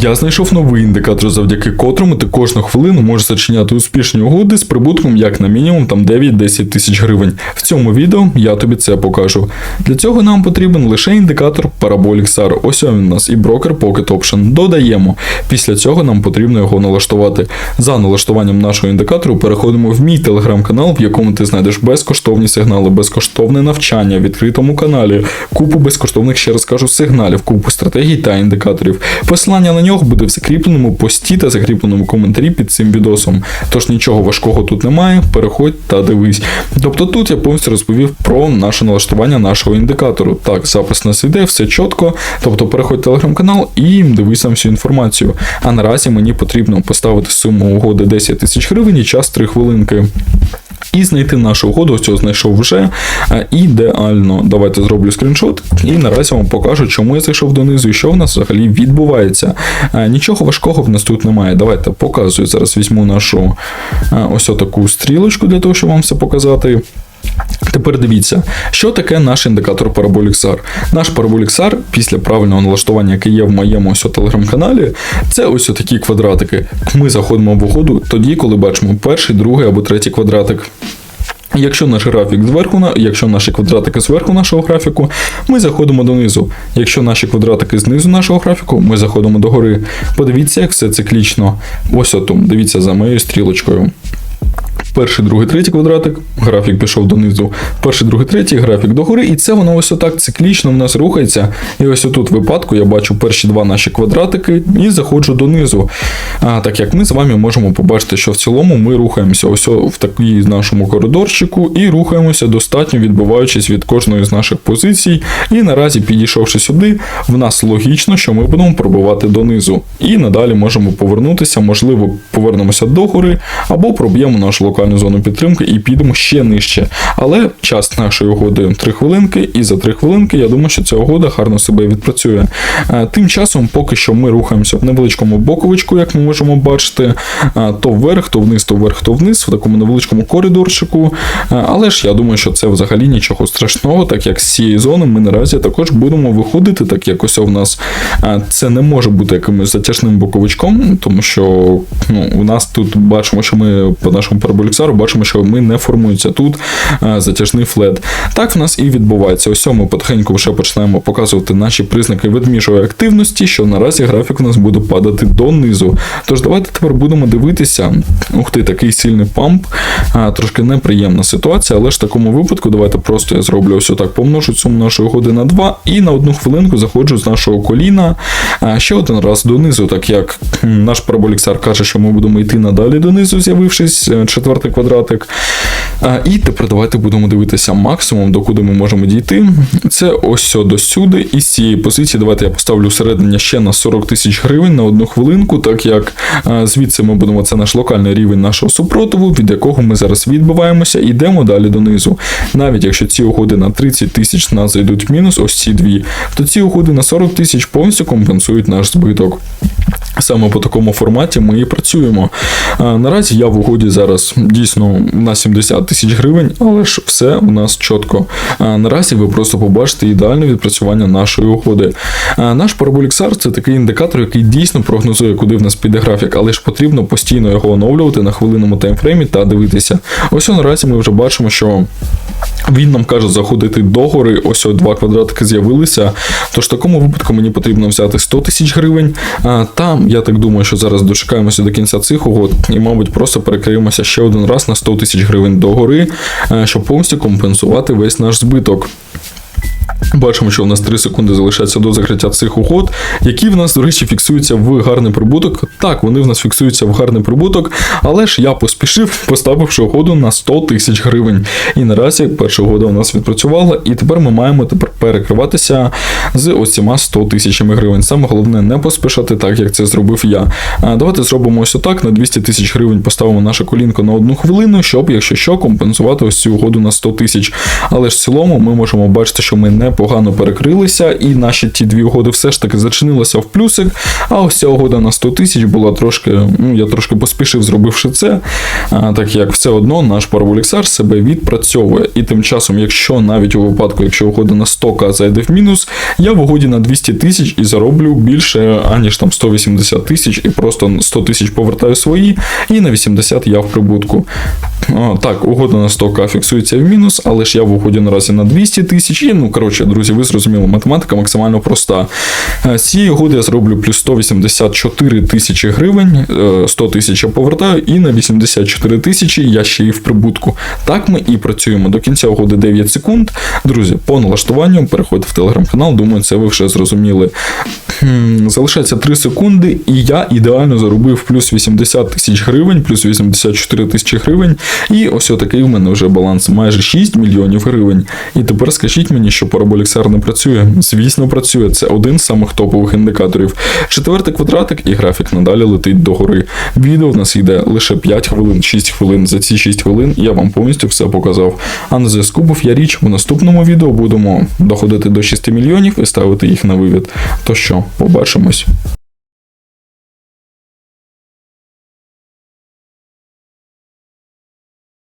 Я знайшов новий індикатор, завдяки котрому ти кожну хвилину можеш зачиняти успішні угоди з прибутком як на мінімум там 9-10 тисяч гривень. В цьому відео я тобі це покажу. Для цього нам потрібен лише індикатор Parabolic SAR. Ось він у нас і брокер Pocket Option. Додаємо. Після цього нам потрібно його налаштувати. За налаштуванням нашого індикатору переходимо в мій телеграм-канал, в якому ти знайдеш безкоштовні сигнали, безкоштовне навчання в відкритому каналі, купу безкоштовних, ще раз кажу, сигналів, купу стратегій та індикаторів. Посилання на нього буде в закріпленому пості та закріпленому коментарі під цим відосом. Тож нічого важкого тут немає, переходь та дивись. Тобто тут я повністю розповів про наше налаштування нашого індикатору. Так, запис нас іде, все чітко. Тобто переходь в телеграм-канал і дивись там всю інформацію. А наразі мені потрібно поставити суму угоди 10 тисяч гривень і час 3 хвилинки. І знайти нашу угоду, ось цього знайшов вже е, ідеально. Давайте зроблю скріншот, і наразі вам покажу, чому я зайшов донизу і що в нас взагалі відбувається. Е, Нічого важкого в нас тут немає. Давайте показую. Зараз візьму нашу е, ось таку стрілочку для того, щоб вам все показати. Тепер дивіться, що таке наш індикатор Parabolic SAR. Наш Parabolic SAR після правильного налаштування, яке є в моєму ось телеграм-каналі, це ось такі квадратики. Ми заходимо в угоду тоді, коли бачимо перший, другий або третій квадратик. Якщо наш графік зверху, якщо наші квадратики зверху нашого графіку, ми заходимо донизу. Якщо наші квадратики знизу нашого графіку, ми заходимо догори. Подивіться, як все циклічно. Ось отут, дивіться за моєю стрілочкою. Перший, другий, третій квадратик, графік пішов донизу. Перший, другий, третій, графік догори, і це воно ось отак циклічно в нас рухається. І ось отут в випадку я бачу перші два наші квадратики і заходжу донизу. А, так як ми з вами можемо побачити, що в цілому ми рухаємося ось в такій нашому коридорчику і рухаємося достатньо відбиваючись від кожної з наших позицій. І наразі, підійшовши сюди, в нас логічно, що ми будемо пробивати донизу. І надалі можемо повернутися, можливо, повернемося догори або проб'ємо локальну зону підтримки і підемо ще нижче. Але час нашої угоди 3 хвилинки, і за 3 хвилинки я думаю, що ця угода гарно себе відпрацює. Е, Тим часом, поки що ми рухаємося в невеличкому боковичку, як ми можемо бачити, е, то вверх, то вниз, то вверх, то вниз, в такому невеличкому коридорчику. Е, Але ж я думаю, що це взагалі нічого страшного, так як з цієї зони ми наразі також будемо виходити, так як ось у нас це не може бути якимось затяжним боковичком, тому що ну, у нас тут бачимо, що ми по нашому параболіксару бачимо, що ми не формується тут е, затяжний флет. Так в нас і відбувається. Ось ми потихеньку вже починаємо показувати наші признаки ведміжої активності, що наразі графік у нас буде падати донизу. Тож давайте тепер будемо дивитися. Ух ти, такий сильний памп. Трошки неприємна ситуація, але ж в такому випадку давайте просто я зроблю ось отак, помножу суму нашої угоди на 2 і на одну хвилинку заходжу з нашого коліна ще один раз донизу, так як наш параболіксар каже, що ми будемо йти надалі донизу, з'явившись е, четвертий квадратик. І тепер давайте будемо дивитися максимум, до куди ми можемо дійти. Це ось до сюди. І з цієї позиції давайте я поставлю усередині ще на 40 тисяч гривень на одну хвилинку, так як звідси ми будемо це наш локальний рівень нашого супротиву, від якого ми зараз відбиваємося, йдемо далі донизу. Навіть якщо ці угоди на 30 тисяч нас зайдуть в мінус, ось ці дві, то ці угоди на 40 тисяч повністю компенсують наш збиток. Саме по такому форматі ми і працюємо. Наразі я в угоді зараз дійсно на 70 тисяч гривень, але ж все у нас чітко. Наразі ви просто побачите ідеальне відпрацювання нашої угоди. Наш SAR – це такий індикатор, який дійсно прогнозує, куди в нас піде графік, але ж потрібно постійно його оновлювати на хвилинному таймфреймі та дивитися. Ось наразі ми вже бачимо, що. Він нам каже заходити догори, ось ось два квадратики з'явилися. Тож в такому випадку мені потрібно взяти 100 тисяч гривень. А, там, я так думаю, що зараз дочекаємося до кінця цих угод і, мабуть, просто перекриємося ще один раз на 100 тисяч гривень догори, е, щоб повністю компенсувати весь наш збиток. Бачимо, що в нас 3 секунди залишається до закриття цих угод, які в нас, до речі, фіксуються в гарний прибуток. Так, вони в нас фіксуються в гарний прибуток, але ж я поспішив, поставивши угоду на 100 тисяч гривень. І наразі перша угода у нас відпрацювала, і тепер ми маємо тепер перекриватися з ось цими 100 тисячами гривень. Саме головне не поспішати, так як це зробив я. Давайте зробимо ось отак. На 200 тисяч гривень поставимо наше колінко на одну хвилину, щоб, якщо що, компенсувати ось цю угоду на 100 тисяч. Але ж в цілому ми можемо бачити, що ми непогано перекрилися, і наші ті дві угоди все ж таки зачинилися в плюсик. А ось ця угода на 100 тисяч була трошки, ну я трошки поспішив, зробивши це, а, так як все одно наш параболіксар себе відпрацьовує. І тим часом, якщо навіть у випадку, якщо угода на 100к зайде в мінус, я в угоді на 200 тисяч і зароблю більше, аніж там 180 тисяч, і просто 100 тисяч повертаю свої, і на 80 я в прибутку. А, так, угода на 100к фіксується в мінус, але ж я в угоді наразі на 200 тисяч. І, ну, коротше, друзі, ви зрозуміли, математика максимально проста. Е, З цієї угоди я зроблю плюс 184 тисячі гривень, е, 100 тисяч я повертаю, і на 84 тисячі я ще й в прибутку. Так ми і працюємо до кінця угоди 9 секунд. Друзі, по налаштуванню переходьте в телеграм-канал, думаю, це ви вже зрозуміли. Залишається 3 секунди, і я ідеально заробив плюс 80 тисяч гривень, плюс 84 тисячі гривень. І ось отакий в мене вже баланс майже 6 мільйонів гривень. І тепер скажіть мені, що параболіксар не працює. Звісно, працює. Це один з самих топових індикаторів. Четвертий квадратик і графік надалі летить догори. Відео в нас йде лише 5 хвилин, 6 хвилин. За ці 6 хвилин я вам повністю все показав. А на зв'язку був я річ. У наступному відео будемо доходити до 6 мільйонів і ставити їх на вивід. То що, побачимось.